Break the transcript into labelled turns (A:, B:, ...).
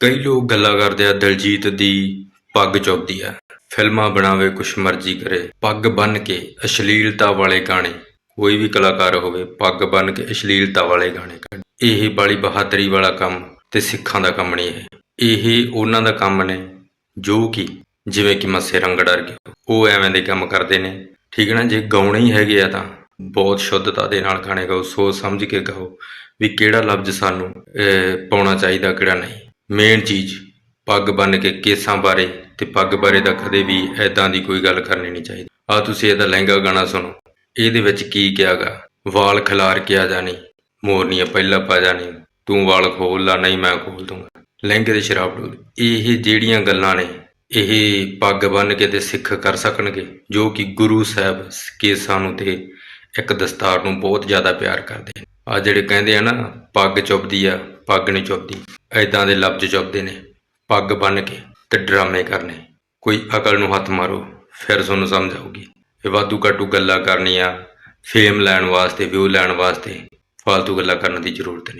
A: ਕਈ ਲੋਕ ਗੱਲਾਂ ਕਰਦੇ ਆ, ਦਿਲਜੀਤ ਦੀ ਪੱਗ ਚੁੱਭਦੀ ਆ। ਫਿਲਮਾਂ ਬਣਾਵੇ, ਕੁਛ ਮਰਜ਼ੀ ਕਰੇ। ਪੱਗ ਬੰਨ ਕੇ ਅਸ਼ਲੀਲਤਾ ਵਾਲੇ ਗਾਣੇ। ਕੋਈ ਵੀ ਕਲਾਕਾਰ ਹੋਵੇ, ਪੱਗ ਬੰਨ ਕੇ ਅਸ਼ਲੀਲਤਾ ਵਾਲੇ ਗਾਣੇ ਕੱਢ। ਇਹ ਬਾਲੀ ਬਹਾਦਰੀ ਵਾਲਾ ਕੰਮ ਤੇ ਸਿੱਖਾਂ ਦਾ ਕੰਮ ਨਹੀਂ ਹੈ ਇਹ ਉਹਨਾਂ ਦਾ ਕੰਮ ਨੇ ਜੋ ਕਿ ਜਿਵੇਂ ਕਿ ਮੱਸੇ ਰੰਗੜ ਵਰਗੇ। ਉਹ ਐਵੇਂ ਦੇ ਕੰਮ ਕਰਦੇ ਨੇ। ਠੀਕ ਹੈ ਨਾ? ਜੇ ਗਾਉਣੇ ਹੀ ਹੈਗੇ ਆ ਤਾਂ ਬਹੁਤ ਸ਼ੁੱਧਤਾ ਦੇ ਨਾਲ ਗਾਣੇ ਗਾਓ। ਸੋਚ ਸਮਝ ਕੇ ਗਾਓ ਵੀ ਕਿਹੜਾ ਲਫ਼ਜ਼ ਸਾਨੂੰ ਪਾਉਣਾ ਚਾਹੀਦਾ, ਕਿਹੜਾ ਨਹੀਂ। ਮੇਨ ਚੀਜ਼, ਪੱਗ ਬੰਨ ਕੇ ਕੇਸਾਂ ਬਾਰੇ ਤੇ ਪੱਗ ਬਾਰੇ ਤਾਂ ਕਦੇ ਵੀ ਐਦਾਂ ਦੀ ਕੋਈ ਗੱਲ ਕਰਨੀ ਨਹੀਂ ਚਾਹੀਦੀ। ਆ ਤੁਸੀਂ ਇਹਦਾ ਲਹਿੰਗਾ ਗਾਣਾ ਸੁਣੋ। ਇਹਦੇ ਵਿੱਚ ਕੀ ਕਿਹਾਗਾ? ਵਾਲ ਖਿਲਾਰ ਕੇ ਆ ਜਾਣੀ, ਮੋਰਨੀਆਂ ਪਹਿਲਾਂ ਪਾ ਜਾਣੀ, ਤੂੰ ਵਾਲ ਖੋਲ ਲਾ, ਨਹੀਂ ਮੈਂ ਖੋਲ ਦੂੰਗਾ। ਲਹਿੰਗੇ ਦੇ ਸ਼ਰਾਬ ਡੋਲ ਇਹ ਜਿਹੜੀਆਂ ਗੱਲਾਂ ਨੇ, ਇਹ ਪੱਗ ਬੰਨ ਕੇ ਤੇ ਸਿੱਖ ਕਰ ਸਕਣਗੇ, ਜੋ ਕਿ ਗੁਰੂ ਸਾਹਿਬ ਕੇਸਾਂ ਨੂੰ ਤੇ ਇੱਕ ਦਸਤਾਰ ਨੂੰ ਬਹੁਤ ਜ਼ਿਆਦਾ ਪਿਆਰ ਕਰਦੇ ਨੇ। ਆ ਜਿਹੜੇ ਕਹਿੰਦੇ ਆ ਨਾ, ਪੱਗ ਚੁੱਭਦੀ ਆ ਪੱਗ ਨਹੀਂ ਚੁੱਭਦੀ ਐਦਾਂ ਦੇ ਲਫ਼ਜ਼ ਚੁੱਪਦੇ ਨੇ। ਪੱਗ ਬੰਨ ਕੇ ਤੇ ਡਰਾਮੇ ਕਰਨੇ। ਕੋਈ ਅਕਲ ਨੂੰ ਹੱਥ ਮਾਰੋ, ਫਿਰ ਤੁਹਾਨੂੰ ਸਮਝ ਆਊਗੀ। ਇਹ ਵਾਧੂ ਘਾਟੂ ਗੱਲਾਂ ਕਰਨੀਆਂ ਫੇਮ ਲੈਣ ਵਾਸਤੇ ਵਿਊ ਲੈਣ ਵਾਸਤੇ ਫालतू ਗੱਲਾਂ ਕਰਨ ਦੀ ਜ਼ਰੂਰਤ ਨਹੀਂ।